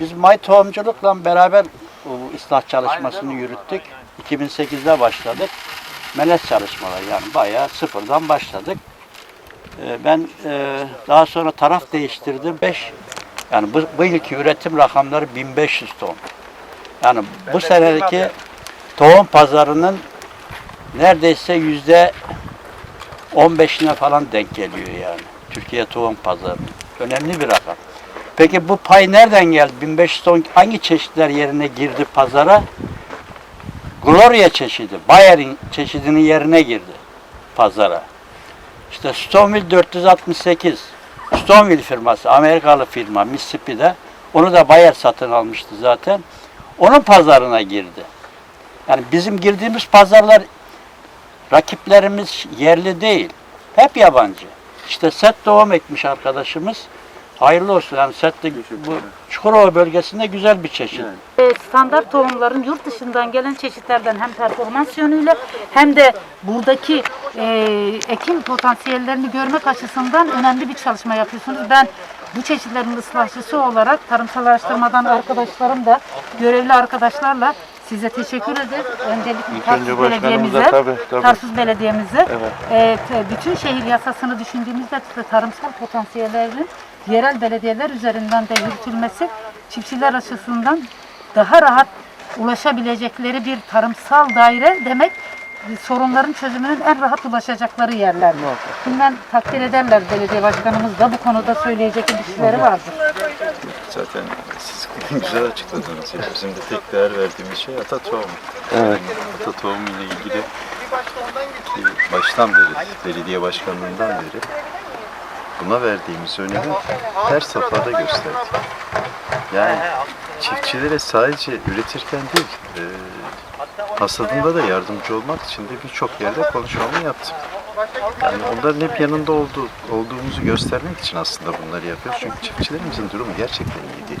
Biz May Tohumculuk'la beraber bu ıslah çalışmasını yürüttük. 2008'de başladık. Melez çalışmalar yani bayağı sıfırdan başladık. Ee, Ben e, daha sonra taraf değiştirdim. 5 yani bu, bu yılki üretim rakamları 1500 ton. Yani bu senedeki tohum pazarının neredeyse yüzde 15'ine falan denk geliyor yani. Türkiye tohum pazarı. Önemli bir rakam. Peki bu pay nereden geldi? 1500 ton hangi çeşitler yerine girdi pazara? Gloria çeşidi, Bayer'in çeşidinin yerine girdi pazara. İşte Stoneville 468, Stoneville firması, Amerikalı firma Mississippi'de. Onu da Bayer satın almıştı zaten. Onun pazarına girdi. Yani bizim girdiğimiz pazarlar rakiplerimiz yerli değil. Hep yabancı. İşte set doğum ekmiş arkadaşımız. Hayırlı olsun. Yani set de bu Çukurova bölgesinde güzel bir çeşit. E, Standart tohumların yurt dışından gelen çeşitlerden hem performans yönüyle hem de buradaki e, ekim potansiyellerini görmek açısından önemli bir çalışma yapıyorsunuz. Ben bu çeşitlerin ıslahçısı olarak tarımsal araştırmadan arkadaşlarım da görevli arkadaşlarla size teşekkür ederiz. Öncelikle İlk Tarsus Belediye'mize, tabii, tabii. Tarsus Belediye'mize e, te- bütün şehir yasasını düşündüğümüzde tarımsal potansiyellerin yerel belediyeler üzerinden de yürütülmesi çiftçiler açısından daha rahat ulaşabilecekleri bir tarımsal daire demek sorunların çözümünün en rahat ulaşacakları yerler. Bundan takdir ederler belediye başkanımız da bu konuda söyleyecek bir şeyleri vardır. Zaten siz güzel açıkladınız. Bizim de tek değer verdiğimiz şey ata tohumu. Evet. Ata tohumu ile ilgili baştan beri, belediye başkanlığından beri buna verdiğimiz önemi her safhada gösterdik. Yani çiftçilere sadece üretirken değil, e, hasadında da yardımcı olmak için de birçok yerde konuşmamı yaptım. Yani onların hep yanında olduğu, olduğumuzu göstermek için aslında bunları yapıyoruz. Çünkü çiftçilerimizin durumu gerçekten iyi değil.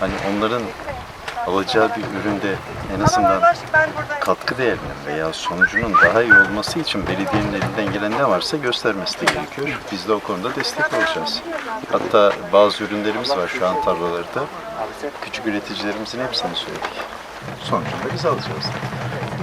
Hani onların alacağı bir üründe en azından katkı değerinin veya sonucunun daha iyi olması için belediyenin elinden gelen ne varsa göstermesi de gerekiyor. Biz de o konuda destek olacağız. Hatta bazı ürünlerimiz var şu an tarlalarda. Küçük üreticilerimizin hepsini söyledik. Sonucunda biz alacağız.